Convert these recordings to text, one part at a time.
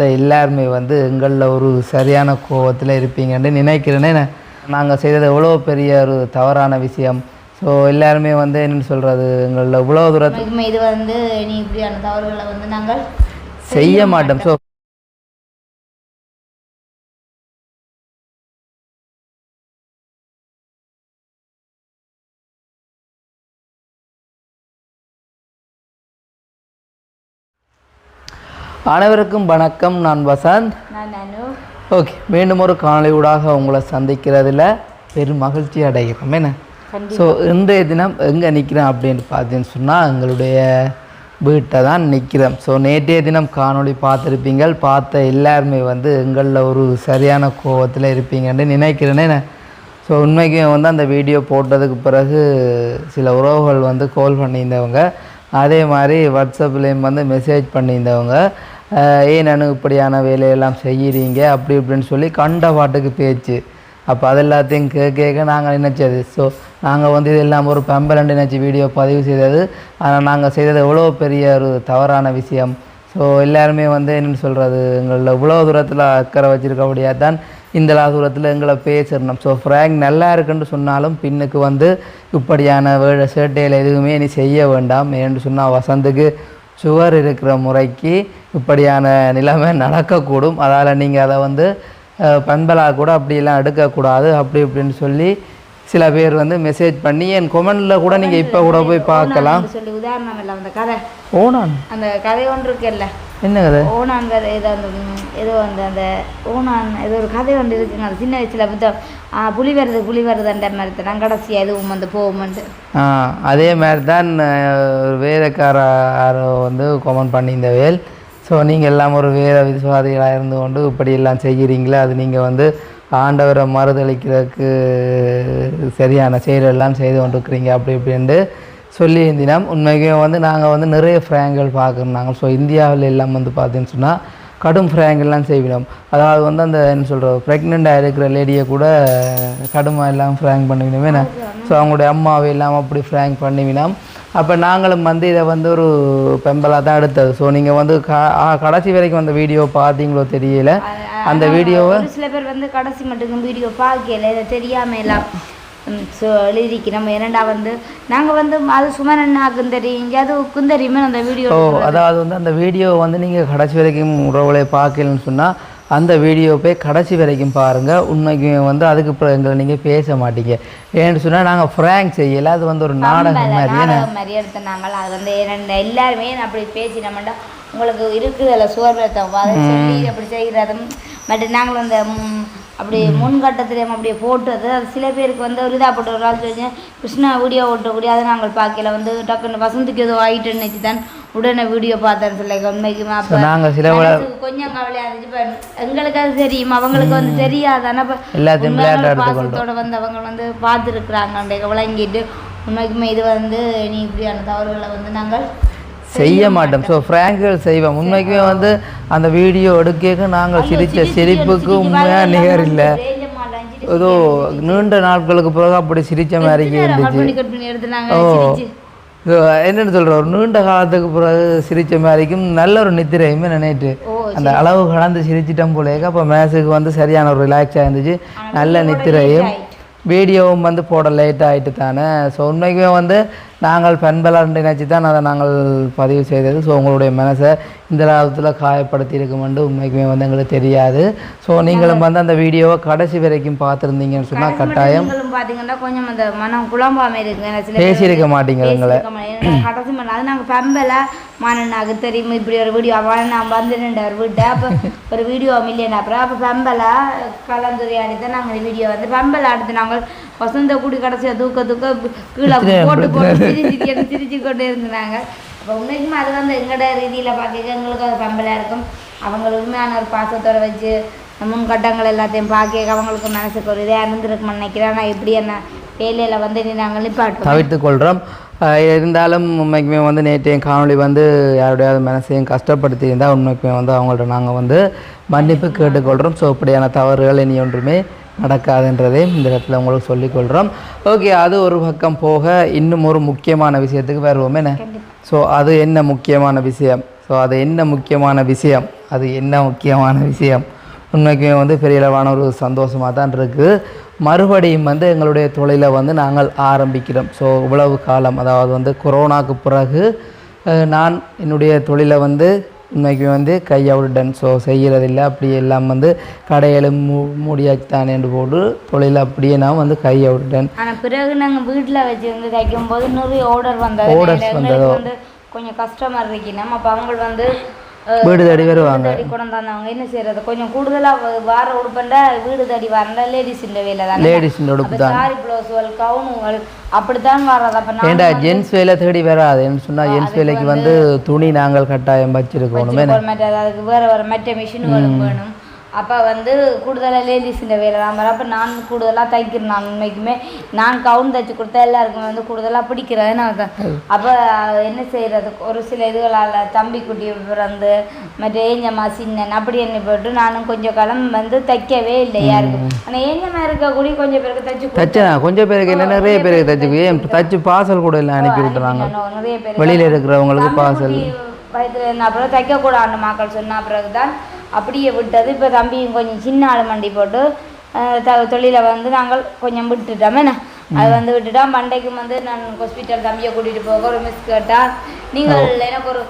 பார்த்த எல்லாருமே வந்து எங்களில் ஒரு சரியான கோவத்தில் இருப்பீங்கன்னு நினைக்கிறேனே. நாங்கள் செய்தது எவ்வளோ பெரிய ஒரு தவறான விஷயம். ஸோ எல்லாருமே வந்து என்னென்னு சொல்கிறது எங்களில் இவ்வளோ தூரத்தில் உண்மைக்குமே இது வந்து நீ இப்படியான தவறுகளை வந்து நாங்கள் செய்ய மாட்டோம். ஸோ அனைவருக்கும் வணக்கம். நான் வசந்த். ஓகே மீண்டும் ஒரு காணொளியூடாக உங்களை சந்திக்கிறதுல பெரும் மகிழ்ச்சி அடைகிறோம். என்ன? ஸோ இன்றைய தினம் எங்கே நிற்கிறேன் அப்படின்னு பார்த்தீங்கன்னு சொன்னால் எங்களுடைய வீட்டை தான் நிற்கிறேன் ஸோ நேற்றைய தினம் காணொளி பார்த்துருப்பீங்க பார்த்த எல்லாருமே வந்து எங்களில் ஒரு சரியான கோவத்தில் இருப்பீங்கன்னு நினைக்கிறேனே. ஸோ உண்மைக்கு வந்து அந்த வீடியோ போட்டதுக்கு பிறகு சில உறவுகள் வந்து கால் பண்ணியிருந்தவங்க. அதே மாதிரி வாட்ஸ்அப்லேயும் வந்து மெசேஜ் பண்ணியிருந்தவங்க ஏன் நானு இப்படியான வேலையெல்லாம் செய்கிறீங்க அப்படி இப்படின்னு சொல்லி கண்ட பாட்டுக்கு பேச்சு. அப்போ அது எல்லாத்தையும் கேட்க கேட்க நாங்கள் நினச்சது. ஸோ நாங்கள் வந்து இதெல்லாம் ஒரு பெம்பலண்டு நினச்சி வீடியோ பதிவு செய்தது. ஆனால் நாங்கள் செய்தது எவ்வளோ பெரிய ஒரு தவறான விஷயம். ஸோ எல்லாருமே வந்து என்னென்னு சொல்கிறது எங்களில் இவ்வளோ தூரத்தில் அக்கறை வச்சுருக்கபடியாக தான் இந்த தூரத்தில் எங்களை பேசிடணும். ஸோ ஃப்ராங்க் நல்லா இருக்குன்னு சொன்னாலும் பின்னுக்கு வந்து இப்படியான வேலை சேட்டையில் எதுவுமே நீ செய்ய வேண்டாம் ஏன்னு சொன்னால் வசந்துக்கு சுவர் இருக்கிற முறைக்கு இப்படியான நிலைமை நடக்கக்கூடும். அதால் நீங்கள் அதை வந்து பண்பலாக கூட அப்படியெல்லாம் எடுக்கக்கூடாது அப்படி இப்படின்னு சொல்லி சில பேர் வந்து மெசேஜ் பண்ணி என் கொமெண்டில் கூட நீங்கள் இப்போ கூட போய் பார்க்கலாம். சொல்லி உதாரணம் இல்லை அந்த கதை. ஓனான் அந்த கதை ஒன்று இருக்குல்ல? என்ன கதை? ஓனான் கதை ஏதோ அந்த ஏதோ அந்த அந்த ஓனான் ஏதோ ஒரு கதை ஒன்று இருக்குங்க. அது சின்ன வயசுல ஆ, புலி வருது புலி வருதுன்ற மாதிரி தான். கடைசியாக எதுவும் வந்து போகுமெண்டு ஆ அதே மாதிரி தான் அஹ், வேதக்காரர் வந்து கொமெண்ட் பண்ணியிருந்த வேல். ஸோ நீங்கள் எல்லாம் ஒரு வேத விசுவாதிகளாக இருந்து கொண்டு இப்படி எல்லாம் செய்கிறீங்களே அது நீங்கள் வந்து ஆண்டவரை மறுதளிக்கிறதுக்கு சரியான செயலெல்லாம் செய்து கொண்டிருக்கிறீங்க அப்படி இப்படின்ட்டு சொல்லி இருந்தினோம் உண்மைக்குமே வந்து நாங்கள் வந்து நிறைய ஃப்ராங்கள் பார்க்குறோம் நாங்கள் ஸோ இந்தியாவில் எல்லாம் வந்து பார்த்தீங்கன்னு சொன்னால் கடும் ஃப்ராங்கெல்லாம் செய்வினோம் அதாவது வந்து அந்த என்ன சொல்கிறது ப்ரெக்னெண்ட்டாக இருக்கிற லேடியை கூட கடுமையாக எல்லாம் ஃப்ராங்க் பண்ணுவினோமே ஸோ அவங்களுடைய அம்மாவை எல்லாம் அப்படி ஃப்ராங்க் பண்ணிவினோம் அப்போ நாங்களும் வந்து இதை வந்து ஒரு பெம்பலாக தான் எடுத்தது. ஸோ நீங்கள் வந்து கடைசி வரைக்கும் அந்த வீடியோ பார்த்தீங்களோ தெரியல. அந்த வீடியோவை சில பேர் வந்து கடைசி மட்டும் வீடியோ பார்க்கல. இதை தெரியாம எல்லாம். ஸோ நம்ம இரண்டா வந்து நாங்கள் வந்து அது அண்ணாக்கும் தெரியும் அதுக்கும் தெரியுமே அந்த வீடியோ அதாவது வந்து அந்த வீடியோ வந்து நீங்கள் கடைசி வரைக்கும் உறவுகளை பார்க்கலன்னு சொன்னால் அந்த வீடியோ போய் கடைசி வரைக்கும் பாருங்கள் உண்மைக்கு வந்து அதுக்கு அப்புறம் எங்களை நீங்கள் பேச மாட்டீங்க. ஏன்னு சொன்னால் நாங்கள் ஃப்ராங்க் செய்யலை. அது வந்து ஒரு நாடகம் மாதிரி. நாடகம் மாதிரி எடுத்த நாங்கள் அது வந்து எல்லாருமே அப்படி பேசினோம்டா உங்களுக்கு இருக்குதுல்ல சோர்வத்தம் அதை சொல்லி அப்படி செய்கிறதும் பட் நாங்கள் அந்த அப்படி முன்கட்டத்திலேயும் அப்படியே போட்டது அது சில பேருக்கு வந்து ஒரு இதாக போட்டு ஒரு ஆள் சொல்லி கிருஷ்ணா வீடியோ ஓட்டக்கூடிய அதை நாங்கள் பார்க்கல. வந்து டக்குன்னு வசந்துக்கு ஏதோ ஆயிட்டுன்னு நினச்சி தான் உடனே வீடியோ பார்த்தேன்னு சொல்லி உண்மைக்குமா அப்போ நாங்கள் சில கொஞ்சம் கவலையா இருந்துச்சு எங்களுக்கு அது தெரியும். அவங்களுக்கு வந்து தெரியாது. ஆனா இப்ப எல்லாத்தையும் உண்மையான விளையாட்டா ஒரு எடுத்துக்கொள்றோம். பாசத்தோட வந்து அவங்க வந்து பார்த்துருக்குறாங்க. விளங்கிட்டு உண்மைக்குமே இது வந்து நீ இப்படியான தவறுகளை வந்து நாங்கள் செய்ய மாட்டோம். ஸோ ஃப்ராங்குகள் செய்வோம். உண்மைக்குமே வந்து அந்த வீடியோ எடுக்க நாங்கள் சிரித்த சிரிப்புக்கு உண்மையாக நிகர் இல்லை. ஏதோ நீண்ட நாட்களுக்கு பிறகு அப்படி சிரித்த மாதிரி இருந்துச்சு. ஓ. என்னன்னு சொல்ற ஒரு நீண்ட காலத்துக்கு பிறகு சிரிச்ச மாதிரிக்கும் நல்ல ஒரு நித்திரையுமே நினைட்டு அந்த அளவு கடந்து சிரிச்சிட்டோம் போலேக்க அப்போ மேஸுக்கு வந்து சரியான ஒரு ரிலாக்ஸாக இருந்துச்சு. நல்ல நித்திரையும் வீடியோவும் வந்து போட லேட் ஆகிட்டு தானே. ஸோ உண்மைக்குமே வந்து நாங்கள் பெண்பலன் நினைச்சு தான் அதை நாங்கள் பதிவு செய்தது. ஸோ உங்களுடைய மனசை இந்த காலத்தில் காயப்படுத்தி இருக்குமென்று உண்மைக்குமே வந்து எங்களுக்கு தெரியாது. ஸோ நீங்களும் வந்து அந்த வீடியோவை கடைசி வரைக்கும் பார்த்துருந்தீங்கன்னு சொன்னால் கட்டாயம் நீங்களும் பாத்தீங்கன்னா கொஞ்சம் அந்த மனம் குழம்பாம இருக்குங்க சில பேர் பேசியிருக்க மாட்டீங்க. எங்களை கடைசி நாங்கள் பம்பல மானனாக்கு தெரியும்? இப்படி ஒரு வீடியோ அவன் நான் வந்து நின்றார் வீட்டை. அப்போ ஒரு வீடியோ மில்லியன் அப்புறம். அப்போ பம்பல கலந்துரையாடி தான் நாங்கள் வீடியோ வந்து பம்பல அடுத்து நாங்கள் வசந்த கூடி கடைசியாக தூக்க தூக்க கீழே போட்டு போட்டு சிரிச்சு சிரிச்சு கொண்டு இருந்தாங்க அப்போ உண்மைக்குமே அது வந்து எங்களோட ரீதியில் பார்க்க எங்களுக்கு அது பம்பலாக இருக்கும். அவங்க உண்மையான ஒரு பாசத்தோட வச்சு முன் கட்டங்கள் எல்லாத்தையும் பார்க்க அவங்களுக்கு மனசுக்கு ஒரு இதாக இருந்திருக்கும்னு நினைக்கிறேன். ஆனால் இப்படி என்ன வேலையில் வந்து நாங்கள் நிப்பாட்டுவோம். தவிர்த்து கொள்கிறோம் இருந்தாலும் உண்மைக்குமே வந்து நேற்றைய காணொளி வந்து யாருடையாவது மனசையும் கஷ்டப்படுத்தி இருந்தால் உண்மைக்குமே வந்து அவங்கள்ட்ட நாங்கள் வந்து மன்னிப்பு கேட்டுக்கொள்கிறோம் ஸோ இப்படியான தவறுகள் இனி ஒன்றுமே நடக்காதுன்றதே இந்த இடத்துல உங்களுக்கு சொல்லிக்கொள்கிறோம் ஓகே அது ஒரு பக்கம் போக இன்னும் ஒரு முக்கியமான விஷயத்துக்கு வருவோம். என்ன? ஸோ அது என்ன முக்கியமான விஷயம்? ஸோ அது என்ன முக்கியமான விஷயம்? அது என்ன முக்கியமான விஷயம்? உண்மைக்குமே வந்து பெரிய அளவான ஒரு சந்தோஷமாக தான் இருக்குது மறுபடியும் வந்து எங்களுடைய தொழிலை வந்து நாங்கள் ஆரம்பிக்கிறோம். ஸோ இவ்வளவு காலம் அதாவது வந்து கொரோனாக்கு பிறகு நான் என்னுடைய தொழிலை வந்து உண்மைக்கு வந்து கையவுடன் ஸோ செய்கிறதில்ல அப்படி எல்லாம் வந்து கடையிலும் மூ மூடியாச்சுத்தான் என்று போட்டு தொழிலை அப்படியே நான் வந்து கையவுடன் ஆனா பிறகு நாங்க வீட்டுல வச்சு வந்து தைக்கும் போது நிறைய ஆர்டர் வந்தது. Orders எங்களுக்கு வந்து கொஞ்சம் கஸ்டமர் இருக்கணும் அப்ப அவங்க வந்து வீடு தேடி வருவாங்க. தேடி கொண்டு என்ன செய்யறது? கொஞ்சம் கூடுதலா வார உடுப்பண்டா வீடு தேடி வரண்டா லேடிஸ் இந்த வேலை தானே. லேடிஸின் உடுப்பு அப்ப சாரி பிளவுஸ்கள் கவுனுகள் அப்படித்தான் வர்றது. அப்ப நான் ஏண்டா ஜென்ஸ் வேலை தேடி வராது என்ன சொன்னால் ஜென்ஸ் வேலைக்கு வந்து துணி நாங்கள் கட்டாயம் வச்சிருக்கணும் அதுக்கு வேற வேற மற்ற மிஷின்களும் வேணும். அப்போ வந்து கூடுதலாக லேடிஸ் இந்த வேலை வரும் அப்போ நான் கூடுதலாக தைக்கிறேன். நான் உண்மைக்குமே நான் கவுன் தைச்சு கொடுத்தா எல்லாருக்கும் வந்து கூடுதலாக பிடிக்கிறது நான் அப்போ என்ன செய்யறது ஒரு சில இதுகளால் தம்பி குட்டி பிறந்து மற்ற ஏஞ்சம்மா சின்னன் அப்படி என்ன போட்டு நானும் கொஞ்சம் காலம் வந்து தைக்கவே இல்லை யாருக்கும். ஆனால் ஏஞ்சம்மா இருக்கக்கூடிய கொஞ்சம் பேருக்கு தைச்சு. தச்சனா கொஞ்சம் பேருக்கு என்ன நிறைய பேருக்கு தச்சு. ஏன் தச்சு பார்சல் கூட எல்லாம் அனுப்பி விட்டுறாங்க. நிறைய பேர் வெளியில் இருக்கிறவங்களுக்கு பார்சல் வயதுல இருந்த அப்புறம் தைக்கக்கூடாது மக்கள் சொன்ன பிறகுதான் அப்படியே விட்டது. இப்போ தம்பியும் கொஞ்சம் சின்ன ஆள் மண்டி போட்டு த தொழிலை வந்து நாங்கள் கொஞ்சம் விட்டுட்டோம். என்ன? அது வந்து விட்டுட்டோம். மண்டைக்கும் வந்து நான் ஹாஸ்பிட்டல் தம்பியை கூட்டிகிட்டு போக ஒரு மிஸ் கேட்டால் நீங்கள் எனக்கு ஒரு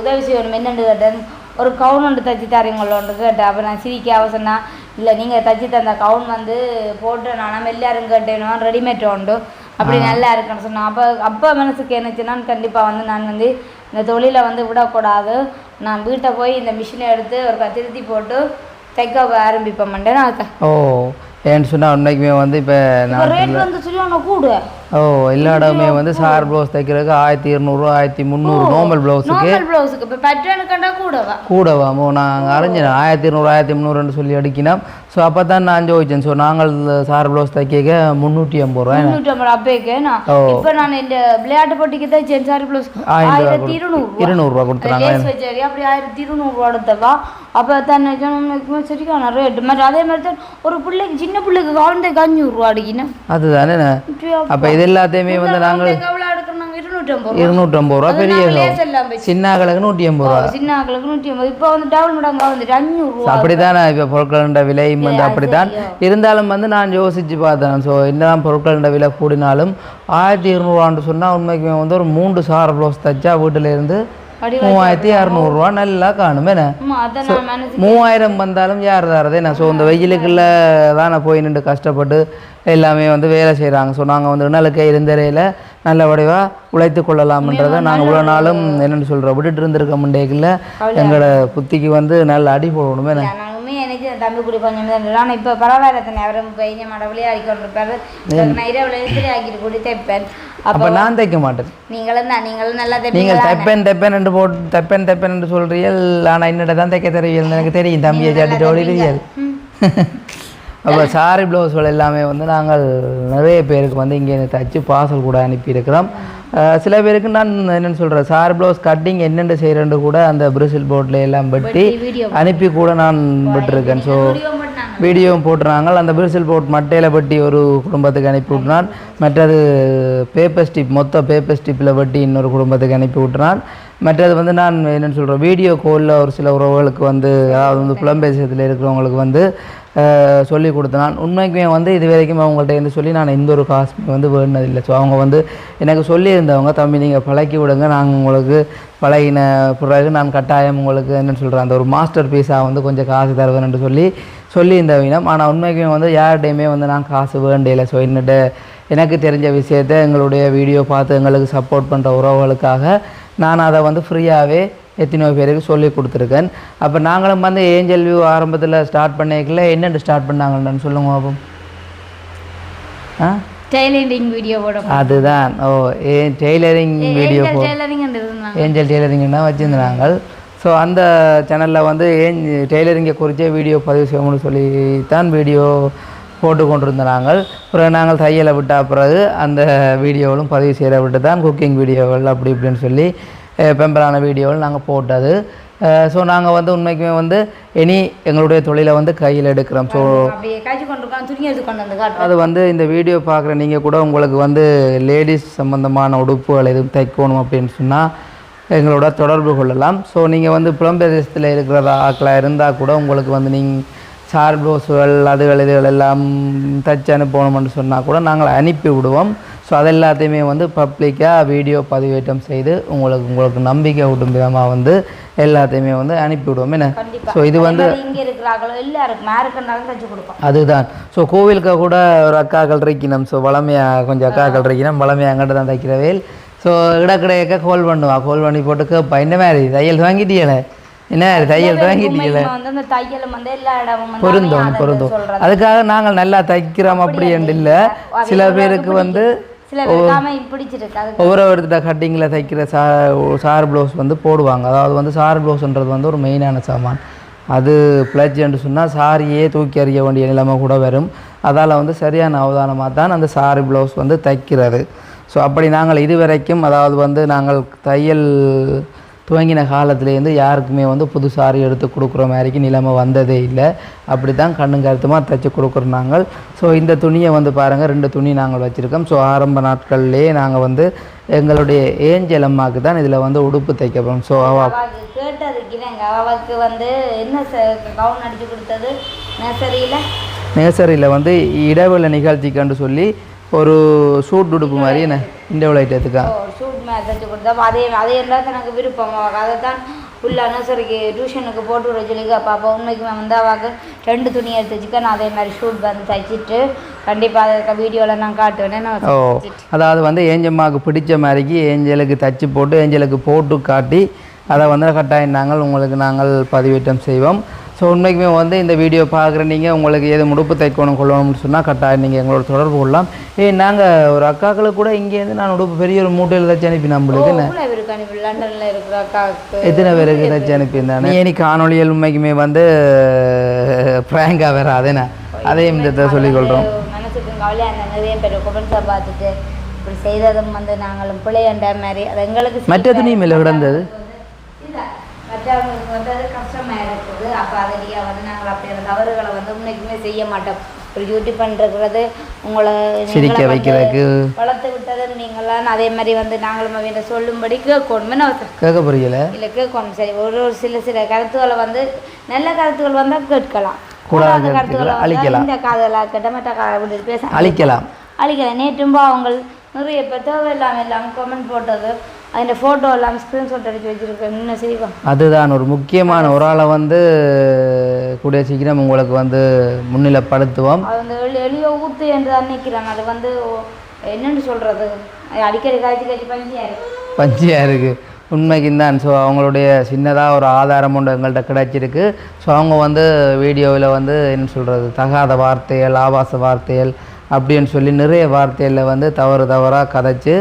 உதவி செய்யணும். என்னென்னு கேட்டேன். ஒரு கவுன் ஒன்று தச்சு தரீங்களோன்னு கேட்டேன் அப்போ நான் சிரிக்க அவசரம்னா இல்லை நீங்கள் தச்சு தந்த கவுன் வந்து போட்டு நான் எல்லாரும் கேட்டேனோ ரெடிமேட் உண்டு. அப்படி நல்லா இருக்குன்னு சொன்னேன் அப்போ அப்போ மனசுக்கு என்னச்சுன்னா கண்டிப்பாக வந்து நான் வந்து இந்த தொழிலை வந்து விடக்கூடாது. நான் வீட்டை போய் இந்த மிஷினை எடுத்து ஒரு திருத்தி போட்டு தைக்க ஆரம்பிப்பேன் மண்டேன் அதுக்கு ஓ ஏன்னு சொன்னால் உண்மைக்குமே வந்து இப்போ நான் ரேட் வந்து சொல்லி ஒன்று கூடு. ஓ எல்லா இடமே வந்து சார் ப்ளவுஸ் தைக்கிறதுக்கு ஆயிரத்தி இருநூறு ஆயிரத்தி முந்நூறு நார்மல் ப்ளவுஸுக்கு ப்ளவுஸுக்கு இப்போ பேட்டர்னுக்கண்டா கூடவா? கூடவா? மோ நாங்கள் அறிஞ்சினோம் ஆயிரத்தி இருநூறு ஆயிரத்தி முந்நூறுன்னு சொல்லி அடிக்கினோம். ஸோ அப்போ தான் நான் ஜோதிச்சேன் ஸோ நாங்கள் சார் ப்ளவுஸ் தைக்க முந்நூற்றி ஐம்பது ரூபா முந்நூற்றி ஐம்பது அப்பேக்கு நான் ஓ. இப்போ நான் இந்த விளையாட்டு போட்டிக்கு தான் சென்சாரி ப்ளவுஸ் ஆயிரத்தி இருநூறு இருநூறுவா கொடுத்துறாங்க. வச்சாரி அப்படி ஆயிரத்தி இருநூறுவா எடுத்தவா? அப்போ தான் சரிக்கான ரேட்டு மாதிரி அதே மாதிரி தான் ஒரு பிள்ளைக்கு சின்ன பிள்ளைக்கு கவுண்டேக்கு அஞ்சூறுரூவா அடிக்கணும் அதுதானே அப்போ இது எல்லாத்தையுமே வந்து நாங்கள் இருநூற்றம்பது ரூபா பெரிய சின்ன ஆக்களுக்கு நூற்றி ஐம்பது ரூபா சின்ன ஆக்களுக்கு நூற்றி ஐம்பது இப்போ வந்து டவுன் மடங்கா வந்துட்டு அஞ்சூறுரூவா அப்படிதான் இப்போ பொருட்களோட விலையும் வந்து அப்படித்தான் இருந்தாலும் வந்து நான் யோசிச்சு பார்த்தேன் ஸோ என்னதான் பொருட்களோட விலை கூடினாலும் ஆயிரத்தி இருநூறுவான்னு சொன்னால் உண்மைக்கு வந்து ஒரு மூன்று சார் ப்ளவுஸ் தைச்சா வீட்டில் இருந்து அப்படி மூவாயிரத்தி இரநூறுவா நல்லா காணும் என்ன மூவாயிரம் வந்தாலும் யார் தரது என்ன ஸோ இந்த வெயிலுக்குள்ள தான் போய் நின்று கஷ்டப்பட்டு எல்லாமே வந்து வேலை செய்கிறாங்க ஸோ நாங்கள் வந்து இணலுக்கே இருந்தறையில் நல்ல வடிவாக உழைத்து கொள்ளலாம்ன்றதை நாங்கள் இவ்வளோ நாளும் என்னென்னு சொல்கிறோம் விட்டுட்டு இருந்திருக்க முண்டேக்கில் எங்களோட புத்திக்கு வந்து நல்ல அடி போடணுமே எனக்கு தம்பி குடி கொஞ்சம் ஆனால் இப்போ பரவாயில்ல தானே அவரும் பையன் மாட விளையாடி கொண்டிருப்பாரு நான் இரவுல இருந்து ஆக்கிட்டு கூடி தைப்பேன் அப்போ நான் தைக்க மாட்டேன். நீங்களும் தான் நீங்களும் நல்லா நீங்கள் தைப்பீங்களா தெப்பேன் தெப்பேன் என்று போட்டு தெப்பேன் தெப்பேன் என்று சொல்கிறீர்கள் ஆனால் என்னோட தான் தைக்க தெரியும் எனக்கு தெரியும் தம்பியை சாட்டிட்டு ஓடிடுவீர்கள் அப்போ சாரி ப்ளவுஸ்கள் எல்லாமே வந்து நாங்கள் நிறைய பேருக்கு வந்து இங்கே தைச்சு பார்சல் கூட அனுப்பியிருக்கிறோம். சில பேருக்கு நான் என்னென்னு சொல்கிறேன் சாரி ப்ளவுஸ் கட்டிங் என்னென்று செய்கிறேன்னு கூட அந்த பிரிசில் போர்டில் எல்லாம் வெட்டி அனுப்பி கூட நான் விட்டுருக்கேன். ஸோ வீடியோவும் போட்டுறாங்க. அந்த பிரிசில் போட் மட்டையில் வெட்டி ஒரு குடும்பத்துக்கு அனுப்பி விட்டுனான் மற்றது பேப்பர் ஸ்டிப் மொத்த பேப்பர் ஸ்டிப்பில் வெட்டி இன்னொரு குடும்பத்துக்கு அனுப்பி விட்டுனான் மற்றது வந்து நான் என்னென்னு சொல்கிறேன் வீடியோ கோலில் ஒரு சில உறவுகளுக்கு வந்து அதாவது வந்து புலம்பேசியத்தில் இருக்கிறவங்களுக்கு வந்து சொல்லி கொடுத்தேன். நான் உண்மைக்குமே வந்து இது வரைக்கும் அவங்கள்ட்ட இருந்து சொல்லி நான் எந்த ஒரு காசுமே வந்து வேணுனதில்லை ஸோ அவங்க வந்து எனக்கு சொல்லியிருந்தவங்க தம்பி நீங்கள் பழக்கி விடுங்க. நாங்கள் உங்களுக்கு பழகின பிறகு நான் கட்டாயம் உங்களுக்கு என்னென்னு சொல்கிறேன் அந்த ஒரு மாஸ்டர் பீஸாக வந்து கொஞ்சம் காசு தருவேன்னு சொல்லி சொல்லியிருந்த வீணம் ஆனால் உண்மைக்குமே வந்து யார்கிட்டையுமே வந்து நான் காசு வேண்டியில்லை ஸோ என்னட்டு எனக்கு தெரிஞ்ச விஷயத்தை எங்களுடைய வீடியோ பார்த்து எங்களுக்கு சப்போர்ட் பண்ணுற உறவுகளுக்காக நான் அதை வந்து ஃப்ரீயாகவே எத்தனையோ பேருக்கு சொல்லி கொடுத்துருக்கேன். அப்போ நாங்களும் வந்து ஏஞ்சல் வியூ ஆரம்பத்தில் ஸ்டார்ட் பண்ணிக்கல என்னென்னு ஸ்டார்ட் பண்ணாங்கன்னு சொல்லுங்க பாப்போம் ஆ? டெய்லரிங் வீடியோ போட அதுதான். ஓ ஏ டெய்லரிங் வீடியோ ஏஞ்சல் டெய்லரிங் தான் வச்சுருந்தாங்க. ஸோ அந்த சேனலில் வந்து ஏன் டெய்லரிங்கை குறித்தே வீடியோ பதிவு செய்யணும்னு சொல்லி தான் வீடியோ போட்டு கொண்டிருந்தாங்க பிறகு நாங்கள் தையலை விட்ட பிறகு அந்த வீடியோவும் பதிவு செய்கிற விட்டு தான் குக்கிங் வீடியோகள் அப்படி இப்படின்னு சொல்லி பெம்பரான வீடியோவில் நாங்கள் போட்டது. ஸோ நாங்கள் வந்து உண்மைக்குமே வந்து இனி எங்களுடைய தொழிலை வந்து கையில் எடுக்கிறோம். ஸோ அது வந்து இந்த வீடியோ பார்க்குற நீங்கள் கூட உங்களுக்கு வந்து லேடிஸ் சம்மந்தமான உடுப்புகள் எதுவும் தைக்கணும் அப்படின்னு சொன்னால் எங்களோட தொடர்பு கொள்ளலாம். ஸோ நீங்கள் வந்து புலம்பெதேசத்தில் இருக்கிற ஆக்களாக இருந்தால் கூட உங்களுக்கு வந்து நீங்கள் சார் ப்ளவுஸுகள் அதுகள் இதுகள் எல்லாம் தச்சு அனுப்பணும்னு சொன்னால் கூட நாங்கள் அனுப்பி விடுவோம். ஸோ அது எல்லாத்தையுமே வந்து பப்ளிக்காக வீடியோ பதிவேற்றம் செய்து உங்களுக்கு உங்களுக்கு நம்பிக்கை ஊட்டும் விதமாக வந்து எல்லாத்தையுமே வந்து அனுப்பி விடுவோம். என்ன? ஸோ இது வந்து அதுதான். ஸோ கோவிலுக்கு கூட ஒரு அக்காக்கள் இருக்கணும். ஸோ வளமையாக கொஞ்சம் அக்காக்கள் இருக்கணும். வளமையாக அங்கிட்ட தான் தைக்கிறவேல் ஸோ இடக்கிடையக்க கோல் பண்ணுவா. கோல் பண்ணி போட்டு கேட்பா என்ன மாதிரி? தையல் வாங்கிட்டீங்களே? என்ன தையல் வாங்கிட்டீங்களே பொருந்தும் பொருந்தும். அதுக்காக நாங்கள் நல்லா தைக்கிறோம் அப்படி என்று இல்லை சில பேருக்கு வந்து ஒவ்வொரு ஒருத்தர் கட்டிங்கில் தைக்கிற சா சார் ப்ளவுஸ் வந்து போடுவாங்க. அதாவது வந்து சார் ப்ளவுஸ்ன்றது வந்து ஒரு மெயினான சாமான். அது பிளட்ஜ்ன்னு சொன்னால் சாரியே தூக்கி அறிய வேண்டிய நிலைமை கூட வரும். அதால் வந்து சரியான அவதானமாக தான் அந்த சாரி ப்ளவுஸ் வந்து தைக்கிறது. ஸோ அப்படி நாங்கள் இதுவரைக்கும் அதாவது வந்து நாங்கள் தையல் துவங்கின காலத்துலேருந்து யாருக்குமே வந்து புது சாரி எடுத்து கொடுக்குற மாதிரிக்கு நிலைமை வந்ததே இல்லை. அப்படி தான் கண்ணும் கருத்துமாக தைச்சி கொடுக்குறோம் நாங்கள். ஸோ இந்த துணியை வந்து பாருங்கள் ரெண்டு துணி நாங்கள் வச்சுருக்கோம். ஸோ ஆரம்ப நாட்கள்லேயே நாங்கள் வந்து எங்களுடைய ஏஞ்சல் அம்மாவுக்கு தான் இதில் வந்து உடுப்பு தைக்கப்போம் ஸோ அவ கேட்டதுக்கு வந்து என்ன கவுன் கொடுத்தது? நர்சரியில? நேசரியில் வந்து இடவேளை நிகழ்ச்சிக்கான்னு சொல்லி ஒரு சூட் உடுப்பு மாதிரி என்ன இந்த ஐட்டத்துக்கா மேட் தச்சு கொடுத்தோம் அதே அதே இருந்தால் எனக்கு விருப்பம். அதை தான் ஃபுல்லாக நர்சரிக்கு டியூஷனுக்கு போட்டு விட சொல்லி பாப்பா உண்மைக்குமே வந்து அவாக்கு ரெண்டு துணி எடுத்து வச்சுக்க நான் அதே மாதிரி ஷூட் வந்து தைச்சிட்டு கண்டிப்பாக அதை வீடியோவில் நான் காட்டுவேன். நான் ஓ அதாவது வந்து ஏஞ்சம்மாவுக்கு பிடிச்ச மாதிரிக்கு ஏஞ்சலுக்கு தச்சு போட்டு ஏஞ்சலுக்கு போட்டு காட்டி அதை வந்து கட்டாயம் நாங்கள் உங்களுக்கு நாங்கள் பதிவேற்றம் செய்வோம். ஸோ உண்மைக்குமே வந்து இந்த வீடியோ பார்க்குற நீங்கள் உங்களுக்கு எது முடுப்பு தைக்கணும் கொள்ளணும்னு சொன்னால் கட்டாயம் நீங்கள் எங்களோட தொடர்பு கொள்ளலாம். ஏய் நாங்கள் ஒரு அக்காக்களுக்கு கூட இங்கேருந்து நான் உடுப்பு பெரிய ஒரு மூட்டையில் தச்சு அனுப்பி நம்மளுக்கு எத்தனை பேருக்கு தச்சு அனுப்பியிருந்தானே நீ காணொலிகள் உண்மைக்குமே வந்து ப்ராங்காக வேறு அதேண்ணா அதையும் இந்த சொல்லிக்கொள்கிறோம் மனசுக்கு கவலையாக இருந்த நிறைய பேர் கொமெண்ட்ஸை பார்த்துட்டு இப்படி செய்ததும் வந்து நாங்களும் பிள்ளையண்ட மாதிரி. அது எங்களுக்கு மற்ற துணியும் இல்லை கிடந்தது. இல்லை மற்றவங்களுக்கு வந்து அது கஷ்டமாக இருக்குது அப்போ அதிலேயே வந்து நாங்கள் அப்படியான தவறுகளை வந்து உண்மைக்குமே செய்ய மாட்டோம். ஒரு யூடியூப் பண்ணுறது உங்களை சிரிக்க வைக்கிறதுக்கு. வளர்த்து விட்டது நீங்களாம் அதே மாதிரி வந்து நாங்களும் அவங்க சொல்லும்படி கேட்கணுமே கேட்க புரியல இல்லை கேட்கணும். சரி ஒரு ஒரு சில சில கருத்துக்களை வந்து நல்ல கருத்துக்கள் வந்தால் கேட்கலாம். கூடாத கருத்துக்களை அழிக்கலாம். இந்த காதலா கட்ட மற்ற காதலை விட்டுட்டு பேச அழிக்கலாம். அழிக்கலாம். நேற்றும் அவங்க நிறைய பேர் தேவையில்லாமல் இல்லாமல் கமெண்ட் போட்டது. அதில் ஃபோட்டோ எல்லாம் ஸ்க்ரீன்ஷாட் அடிச்சு வச்சிருக்கேன். என்ன செய்வோம். அதுதான் ஒரு முக்கியமான ஒரு ஆளை வந்து கூடிய சீக்கிரம் உங்களுக்கு வந்து முன்னிலைப்படுத்துவோம். அது வந்து எளி எளிய ஊத்து என்று தான் நிற்கிறாங்க அது வந்து என்னன்னு சொல்கிறது அடிக்கடி காய்ச்சி காய்ச்சி பஞ்சியா இருக்கு. பஞ்சியாக இருக்குது உண்மைக்கு தான் ஸோ அவங்களுடைய சின்னதாக ஒரு ஆதாரம் ஒன்று எங்கள்கிட்ட கிடைச்சிருக்கு. ஸோ அவங்க வந்து வீடியோவில் வந்து என்ன சொல்கிறது தகாத வார்த்தைகள் ஆபாச வார்த்தைகள் அப்படின்னு சொல்லி நிறைய வார்த்தைகளில் வந்து தவறு தவறாக கதைச்சு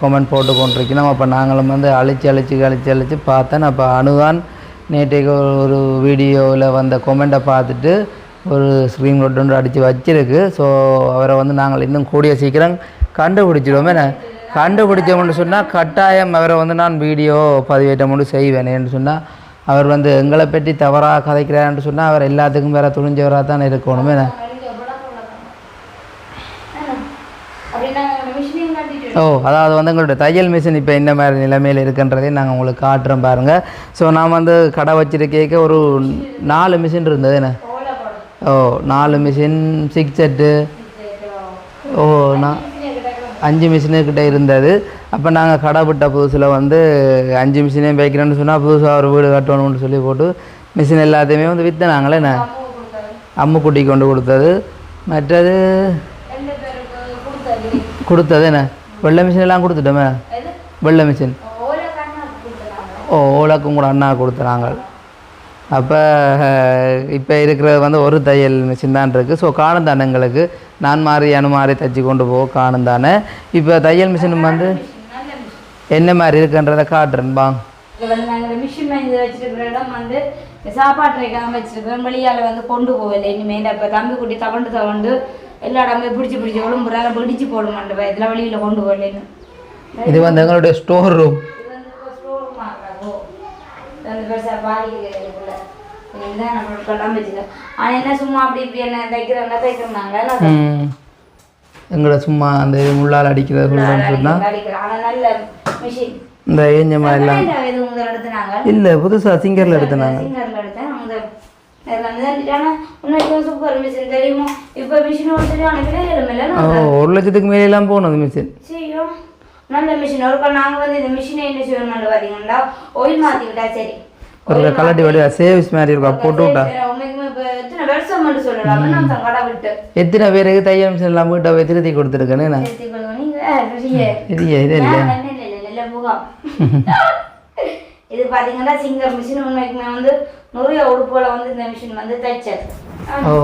கமெண்ட் போட்டு கொண்டிருக்கணும் அப்போ நாங்களும் வந்து அழிச்சு அழிச்சு அழிச்சு அழிச்சு பார்த்தேன். அப்போ அணுதான் நேற்றைக்கு ஒரு வீடியோவில் வந்த கொமெண்ட்டை பார்த்துட்டு ஒரு ஸ்க்ரீன் ஒன்று அடித்து வச்சிருக்கு. ஸோ அவரை வந்து நாங்கள் இன்னும் கூடிய சீக்கிரம் கண்டுபிடிச்சிடுவோமே. என்ன? கண்டுபிடிச்சோம்னு சொன்னால் கட்டாயம் அவரை வந்து நான் வீடியோ பதிவேற்றமுண்டு செய்வேன் செய்வேனேன்னு சொன்னால் அவர் வந்து எங்களை பற்றி தவறாக கதைக்கிறாருன்னு சொன்னால் அவர் எல்லாத்துக்கும் வேறு துணிஞ்சவராக தான் இருக்கணுமே என்ன அப்படின்னா மிஷினையும் காட்டிட்டு ஓ அதாவது வந்து எங்களுடைய தையல் மிஷின் இப்போ என்ன மாதிரி நிலைமையில் இருக்குன்றதையும் நாங்கள் உங்களுக்கு காட்டுறோம் பாருங்கள் ஸோ நான் வந்து கடை வச்சிருக்கேக்க ஒரு நாலு மிஷின் இருந்தது என்ன? ஓ நாலு மிஷின் சிக்ஸ் செட்டு ஓ நான் அஞ்சு மிஷினுக்கிட்ட இருந்தது. அப்போ நாங்கள் கடை விட்ட புதுசில் வந்து அஞ்சு மிஷினையும் வைக்கிறேன்னு சொன்னால் புதுசாக ஒரு வீடு கட்டணும்னு சொல்லி போட்டு மிஷின் எல்லாத்தையுமே வந்து விற்றுனாங்களே என்ன? அம்முக்குட்டி கொண்டு கொடுத்தது. மற்றது கொடுத்தது என்ன? வெள்ளை மிஷின் எல்லாம் கொடுத்துட்டோமே வெள்ளை மிஷின் ஓ ஓலாக்கும் கூட அண்ணா கொடுத்துறாங்க அப்போ இப்போ இருக்கிறது வந்து ஒரு தையல் மிஷின் தான் இருக்குது ஸோ காணும் தானே எங்களுக்கு நான் மாறி அனு மாறி தைச்சி கொண்டு போக காணும் தானே இப்போ தையல் மிஷின் வந்து என்ன மாதிரி இருக்குன்றதை காட்டுறேன் பாங்க வந்து நாங்கள் மிஷின் வாங்கி வச்சிருக்கிற இடம் வந்து இந்த சாப்பாட்டு வைக்காம வச்சிருக்கிறோம் வெளியால் வந்து கொண்டு போகலை இனிமேல் இப்போ தம்பி குட்டி தவண்டு தவண்டு எல்லா இடமே பிடிச்சி பிடிச்சி விழும்புறாங்க பிடிச்சி போட மாட்டேன் இதில் வெளியில் கொண்டு போகலைன்னு. இது வந்து எங்களுடைய ஸ்டோர் ரூம் இதுதான் நம்மளோட கொள்ளாம வச்சுக்க ஆனால் என்ன சும்மா அப்படி இப்படி என்ன தைக்கிறவங்க தைக்கிறாங்க எங்களை சும்மா அந்த முள்ளால் அடிக்கிறது சொன்னால் இந்த ஏஞ்சமா எல்லாம் இல்லை புதுசாக சிங்கரில் எடுத்தனாங்க. மிஷின் மிஷின் ஒரு லட்சத்துக்கு மேலாம் போனது மிஷின் நல்ல மிஷின் ஒரு நாங்கள் வந்து இந்த மிஷினை என்ன செய்யணும்னு பார்த்தீங்கன்னா ஆயில் மாற்றி விட்டா சரி ஒரு கலட்டி வடிவா சேவிஸ் மாதிரி இருக்கும் போட்டு விட்டா எத்தனை பேருக்கு தையல் மிஷின் எல்லாம் வீட்டை போய் திருத்தி கொடுத்துருக்கேன்னு நான் இது இல்லை இது பார்த்தீங்கன்னா சிங்கர் மிஷின் உண்மைக்குமே வந்து நிறைய உடுப்புகளை வந்து இந்த மிஷின் வந்து தைச்சது ஓ.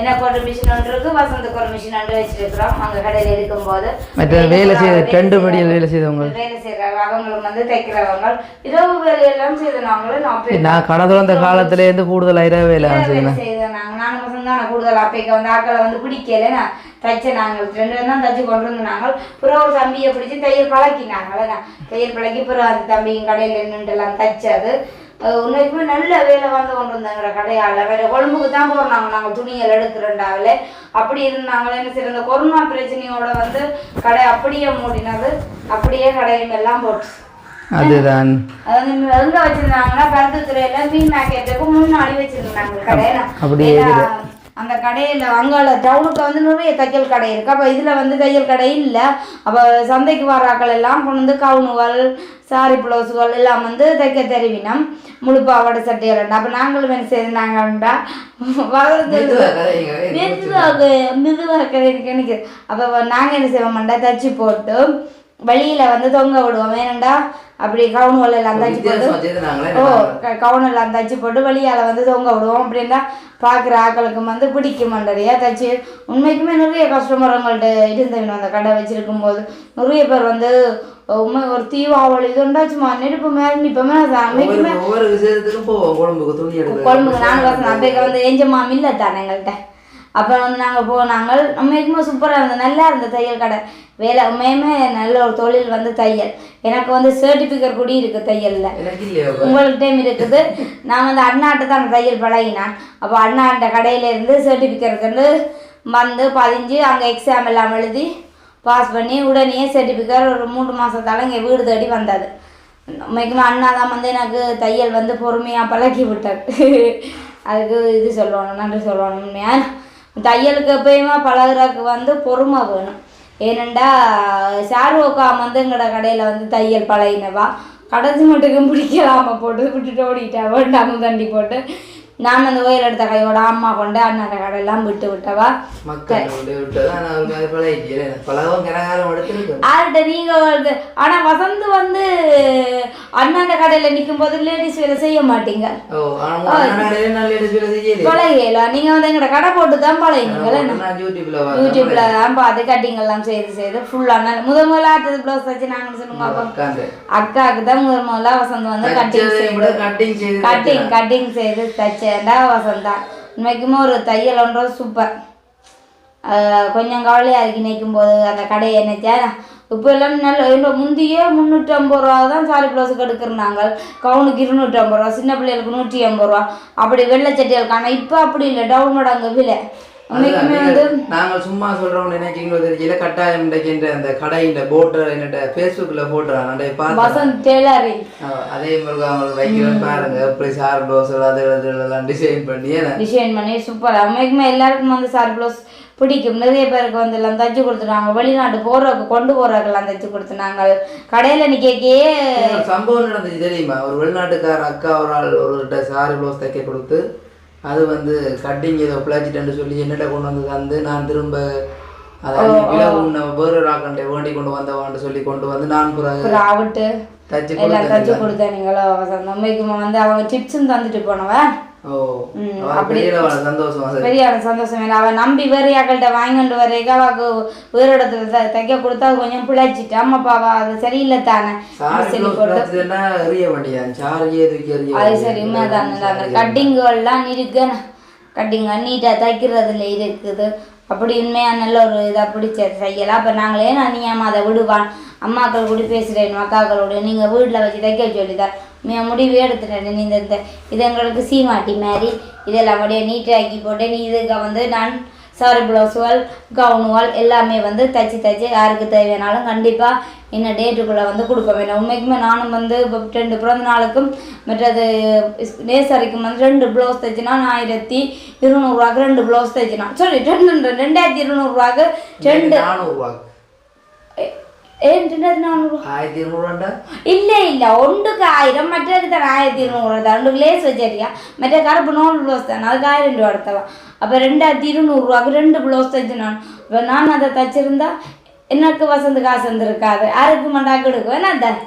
எனக்கு ஒரு மிஷின் ஒன்று இருக்கு வசந்துக்கு ஒரு மிஷின் ஒன்று வச்சிருக்கிறோம். அங்க கடையில இருக்கும்போது மற்ற வேலை செய்ய ரெண்டு படியில் வேலை செய்தவங்க. வேலை செய்யறாங்க அவங்களும் வந்து தைக்கிறவங்க. இரவு வேலையெல்லாம் செய்தனாங்களும் நான் போய் நான் கடை திறந்த காலத்துலேருந்து கூடுதல் இரவு வேலை செய்தேன் பசங்க தான் கூடுதல் அப்பைக்கு வந்து ஆக்களை வந்து பிடிக்கல. நான் தைச்ச நாங்கள் ரெண்டு பேரும் தான் தைச்சு கொண்டு நாங்கள் பிறகு ஒரு தம்பியை பிடிச்சி தையல் பழக்கினாங்களே நான். தையல் பழக்கி பிறகு அந்த தம்பியும் கடையில் நின்றுலாம் தைச்சது உண்மைக்குமே நல்ல வேலை வந்து கொண்டு வந்தாங்கிற கடையால். வேற கொழும்புக்கு தான் போகிறாங்க நாங்கள் துணிகள் எடுக்கிறோண்டாவில அப்படி இருந்தாங்களே என்ன சரி இந்த கொரோனா பிரச்சனையோட வந்து கடை அப்படியே மூடினது. அப்படியே கடையும் எல்லாம் போட்டு அதுதான். எங்க வச்சிருந்தாங்கன்னா பருத்துத்துறையில மீன் மார்க்கெட்டுக்கு முன்னாடி வச்சிருந்தாங்க கடையில அப்படியே அந்த கடையில அங்கால டவுனுக்கு வந்து நிறைய தையல் கடை இருக்கு. அப்ப இதுல வந்து தையல் கடை இல்ல. அப்ப சந்தைக்கு வராக்கள் எல்லாம் கொண்டு வந்து கவுனுகள் சாரி பிளவுஸுகள் எல்லாம் வந்து தைக்க தெரிவினம். முழு பாவாடை சட்டைகள் அப்ப நாங்களும் என்ன செய்தாங்கண்டா மெதுவாக மெதுவாக எனக்கு. அப்போ நாங்கள் என்ன செய்வோம்டா தச்சு போட்டு வெளியில வந்து தொங்க விடுவோம். ஏனண்டா அப்படி கவுனுகள் எல்லாம் தச்சு போட்டு ஓ கவுன் எல்லாம் தச்சு போட்டு வெளியால வந்து தொங்க விடுவோம் அப்படின்னா பார்க்குற ஆக்களுக்கு வந்து பிடிக்க மாட்டேறியா தச்சு உண்மைக்குமே நிறைய கஸ்டமருங்கள்ட்ட இருந்தவங்க அந்த கடை வச்சிருக்கும் போது நிறைய பேர் வந்து உண்மை ஒரு தீபாவளி இது உண்டாச்சுமா? நெருப்பு மேலே நிற்போமே அன்னைக்குமே ஒவ்வொரு விஷயத்துக்கும் போவோம் குழம்புக்கு துணி குழம்புக்கு வசனம் அப்பைக்கு வந்து ஏஞ்ச மாமி இல்லை தானே எங்கள்கிட்ட அப்புறம் வந்து நாங்கள் போனாங்க. உண்மைக்குமே சூப்பராக இருந்தது. நல்லா இருந்த தையல் கடை. வேலை உண்மையுமே நல்ல ஒரு தொழில் வந்து தையல். எனக்கு வந்து சர்டிஃபிகேட் கூட இருக்குது தையலில். உங்களுக்கு டைம் இருக்குது. நான் வந்து அண்ணாட்ட தான் தையல் பழகினேன். அப்போ அண்ணாண்ட கடையில இருந்து சர்டிஃபிகேட் வந்து வந்து பதிஞ்சு அங்கே எக்ஸாம் எல்லாம் எழுதி பாஸ் பண்ணி உடனே சர்டிஃபிகேட் ஒரு மூணு மாதத்தால இங்கே வீடு தேடி வந்தது. உண்மைக்குமே அண்ணா தான் வந்து எனக்கு தையல் வந்து பொறுமையாக பழக்கி விட்டார். அதுக்கு இது சொல்லணும் நன்றி சொல்லணும் உண்மையா? தையலுக்கு எப்பயுமே பழகுறதுக்கு வந்து பொறுமை வேணும். ஏனண்டா சார்வோக்கா வந்து எங்களோட கடையில் வந்து தையல் பழகினவா. கடைசி மட்டுக்கும் பிடிக்கலாம போட்டு விட்டுட்டு ஓடிட்டா வேண்டாம தண்டி போட்டு. நான் அந்த ஓயில் எடுத்த கையோட அம்மா கொண்டு அண்ணன் கடையெல்லாம் விட்டு விட்டவா? யார்கிட்ட நீங்க ஆனா வசந்த் வந்து அண்ணாண்ட கடையில நிற்கும் போது லேடிஸ் வேலை செய்ய மாட்டீங்க. பழகையில? நீங்க வந்து எங்கட கடை போட்டு தான் பழகினீங்களே யூடியூப்ல தான் பார்த்து கட்டிங் எல்லாம் செய்து செய்து ஃபுல்லா முதல் முதல்ல அடுத்தது ப்ளவுஸ் வச்சு நாங்கள் சொல்லுங்க அக்காவுக்கு தான் முதல் முதல்ல வசந்த் வந்து கட்டிங் செய்து கட்டிங் செய்து கட்டிங் கட்டிங் செய்து இன்றைக்குமே ஒரு தையல் ஒன்றும் சூப்பர் கொஞ்சம் கவலையாக இருக்கு நிற்கும் போது அந்த கடையை நினைச்சா இப்போ எல்லாம் நல்ல இன்னும் முந்தையே முந்நூற்றம்பது ரூபா தான் சாரி ப்ளவுஸுக்கு எடுக்கிறாங்க கவுனுக்கு இருநூற்றி ஐம்பது ரூபா சின்ன பிள்ளைகளுக்கு நூற்றி ஐம்பது ரூபா. அப்படி வெள்ளை சட்டிகளுக்கு ஆனால் இப்போ அப்படி இல்லை டவுன் மடங்கு விலை. நாங்கள் சும்மா சொல்றோம் நினைக்கிறீங்களோ தெரியல கட்டாயம் இன்றைக்கு அந்த கடையின் போட்டு என்னட்ட டெய்லரிங் ஆஹ் அதே மாதிரி அவங்களுக்கு வைக்கிறேன் பாருங்க. எப்படி சார் ப்ளவுஸ் அது எல்லாம் டிசைன் பண்ணி டிசைன் பண்ணி சூப்பராக உண்மைக்குமே எல்லாருக்கும் வந்து சாரி ப்ளவுஸ் பிடிக்கும். நிறைய பேருக்கு வந்து எல்லாம் தைச்சு கொடுத்துட்டாங்க வெளிநாட்டு போகிறவங்க கொண்டு போகிறவங்கெல்லாம் தைச்சு கொடுத்துனாங்க. கடையில் நிற்கே ஒரு சம்பவம் நடந்துச்சு தெரியுமா? ஒரு வெளிநாட்டுக்கார அக்கா ஒரு ஆள் ஒரு சாரி ப்ளவுஸ் தைக்க கொடுத்து அது வந்து கட்டிங் ஏதோ பிளாச்சிட்டேன்னு சொல்லி என்னட்ட கொண்டு வந்து தந்து நான் திரும்ப உன்னை வேறு ராக்கண்டை வேண்டி கொண்டு வந்தவான்னு சொல்லி கொண்டு வந்து நான் பிறகு ஆவிட்டு தச்சு எல்லாம் கொடுத்தேன். தச்சு கொடுத்தானுங்களோ உண்மைக்குமே வந்து அவங்க டிப்ஸும் தந்துட்டு போனவன். சந்தோஷமா இல்லை. அவன் நம்பி வேறு யாக்கள்கிட்ட வாங்கிட்டு வரைக்கும் அவக்கு வேறு இடத்துல தைக்க கொடுத்தா அது கொஞ்சம் பிழைச்சிட்டு. அம்மாப்பாவா அது சரியில்லை தானே. அது சரி உண்மைதான் கட்டிங்கெல்லாம் இருக்கு கட்டிங்க நீட்டாக தைக்கிறதுல இருக்குது. அப்படி உண்மையாக நல்ல ஒரு இதாக பிடிச்ச தையலாம் அப்போ நாங்களே நான் நீ அதை விடுவான். அம்மாக்கள் கூட பேசுகிறேன் அக்காக்களோட. நீங்கள் வீட்டில் வச்சு தைக்க சொல்லிதான் முடிவு எடுத்துட்டேன் நீ இந்த இது எங்களுக்கு சீமாட்டி மாதிரி. இதெல்லாம் அப்படியே நீட்டாக்கி போட்டு நீ இதுக்கு வந்து நான் சாரி ப்ளவுஸுகள் கவுனுகள் எல்லாமே வந்து தைச்சி தைச்சி யாருக்கு தேவையானாலும் கண்டிப்பாக இன்னும் டேட்டுக்குள்ளே வந்து கொடுப்போம் ஏன்னா உண்மைக்குமே நானும் வந்து இப்போ ரெண்டு பிறந்த நாளுக்கும் மற்றது நேசரிக்கும் வந்து ரெண்டு ப்ளவுஸ் தைச்சினா ஆயிரத்தி இருநூறுவாக்கு ரெண்டு ப்ளவுஸ் தைச்சினா. சாரி ரெண்டு ரெண்டாயிரத்தி இருநூறுவாக்கு ரெண்டு நானூறுரூவா ஆயிரத்தி இருநூறுவாண்டா இல்ல இல்ல ஒன்றுக்கு ஆயிரம் மற்றதுக்கு தான் ஆயிரத்தி இருநூறு தான் லேஸ் வச்சரியா மற்ற கருப்பு நூல் ப்ளவுஸ் தான் அதுக்கு ஆயிரம் ரூபா எடுத்தவன் அப்போ ரெண்டாயிரத்தி இருநூறுவாக்கு ரெண்டு ப்ளவுஸ் தைச்சு நான் இப்போ நான் அதை தைச்சிருந்தா எனக்கு வசந்து காசு வந்திருக்காது யாருக்கு மண்டாக்கு எடுக்குவேன் நான் தான்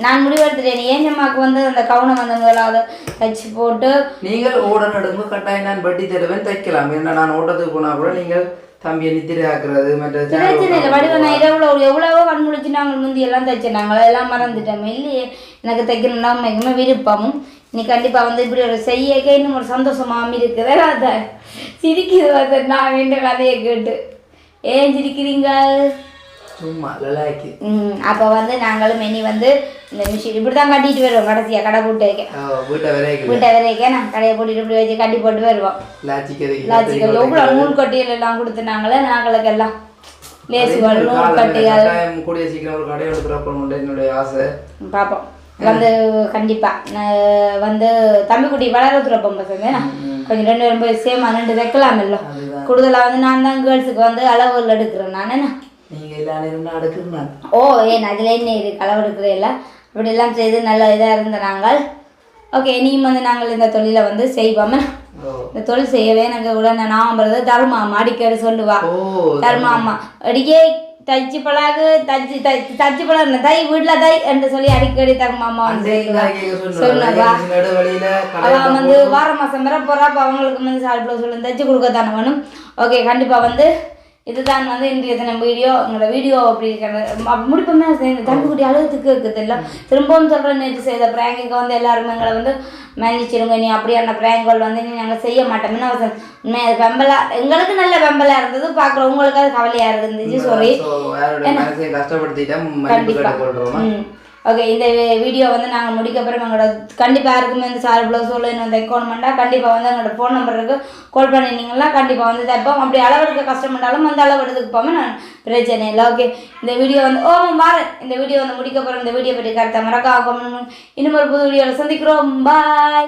நான் முடிவெடுத்துட்டேன் ஏன் அம்மாவுக்கு வந்து அந்த கவுனம் வந்து முதலாவது தைச்சு போட்டு நீங்கள் ஓட நடுங்க கட்டாயம் நான் வட்டி தருவேன் தைக்கலாம் என்ன நான் ஓட்டத்துக்கு போனா கூட நீங்கள் தம்பியை நித்திரை ஆக்குறது மற்ற வடிவ நான் எவ்வளோ எவ்வளவோ கண்முழிச்சு நாங்கள் முந்தி எல்லாம் தைச்சினாங்க அதெல்லாம் மறந்துட்டோம். இல்லையே எனக்கு தைக்கணும்னா மிகவும் விருப்பமும் நீ கண்டிப்பாக வந்து இப்படி ஒரு செய்யக்க இன்னும் ஒரு சந்தோஷமாகவும் இருக்குது. அதை சிரிக்குது அது நான் இந்த கதையை கேட்டு. ஏன் சிரிக்கிறீங்க? சும்மா ம் அப்போ வந்து நாங்களும் இனி வந்து இந்த மிஷின் இப்படி தான் கட்டிட்டு வருவோம் கடைசியாக கடை போட்டு வைக்க. வீட்டை வரைக்கும் வீட்டை வரைக்கும் நான் கடையை போட்டுட்டு இப்படி வச்சு கட்டி போட்டு வருவோம். லாச்சிக்கல் எவ்வளோ நூல் கட்டிகள் எல்லாம் கொடுத்துனாங்களே நாங்களுக்கு எல்லாம் லேசுகள் நூல் கட்டாயம் கூடிய சீக்கிரம் ஒரு கடை எடுத்துறப்பணும் என்னுடைய ஆசை. பார்ப்போம் வந்து கண்டிப்பா. நான் வந்து தம்பிக்குட்டி வளரத்துறப்பம் பசங்க. கொஞ்சம் ரெண்டு பேரும் போய் சேமா ரெண்டு வைக்கலாம் இல்லை கூடுதலாக வந்து நான் தான் கேர்ள்ஸுக்கு வந்து அளவுகள் எடுக்கிறேன். நான் என்ன? ஓ ஏன் அதில் என்ன இது அப்படி எல்லாம் செய்து நல்ல இதாக இருந்த நாங்கள். ஓகே இனியும் வந்து நாங்கள் இந்த தொழிலை வந்து செய்வோம். இந்த தொழில் செய்யவே எனக்கு உடனே நான் வருது தர்மாமா அடிக்கடி சொல்லுவா. ஓ தர்மாமா. அடிக்கே தைச்சு பழகு தச்சு தைச்சு தச்சு பழகு தை வீட்டில் தை என்று சொல்லி அடிக்கடி தர்மாமா வந்து சொல்லுவா. சொன்னா நடுவழியில அவ கடை வந்து வார மாசம் வர போறா அப்ப அவங்களுக்கு வந்து சால் ப்ளவுஸ் சொல்லி தைச்சு கொடுக்க தானே வேணும். ஓகே கண்டிப்பா வந்து இதுதான் வந்து இன்றைய தினம் வீடியோ. உங்களோட வீடியோ அப்படி முடிப்போமே இந்த தம்பிக்குட்டி அழுகத்துக்கு இருக்குது இல்லை? திரும்பவும் சொல்கிறேன் நேற்று செய்த ப்ராங்குக்கு வந்து எல்லாருமே எங்களை வந்து மன்னிச்சிருங்க நீ அப்படியான ப்ராங்குகள் வந்து நீ நாங்கள் செய்ய மாட்டோம். என்ன அவசரம்? அது வெம்பலா எங்களுக்கு நல்ல வெம்பலா இருந்தது. பார்க்குறவங்களுக்கு அது கவலையா இருந்துச்சு. சாரி So, யாருடைய ஓகே இந்த வீடியோ வந்து நாங்கள் முடிக்க பிறகு எங்களோட கண்டிப்பாக யாருக்குமே இந்த சார் ப்ளவுஸ் உள்ள இன்னும் தைக்கணுமெண்டா கண்டிப்பாக வந்து எங்களோட ஃபோன் நம்பருக்கு கால் பண்ணினீங்கன்னா கண்டிப்பாக வந்து தைப்போம் அப்படி அளவெடுக்க கஷ்டப்பட்டாலும் அந்த அளவெடுத்துக்கு போகாமல் நான் பிரச்சனை இல்லை. ஓகே இந்த வீடியோ வந்து ஓ மாறன் இந்த வீடியோ வந்து முடிக்க போகிறோம் இந்த வீடியோ பற்றி கருத்தை மறக்காம இன்னும் ஒரு புது வீடியோவில் சந்திக்கிறோம். பாய்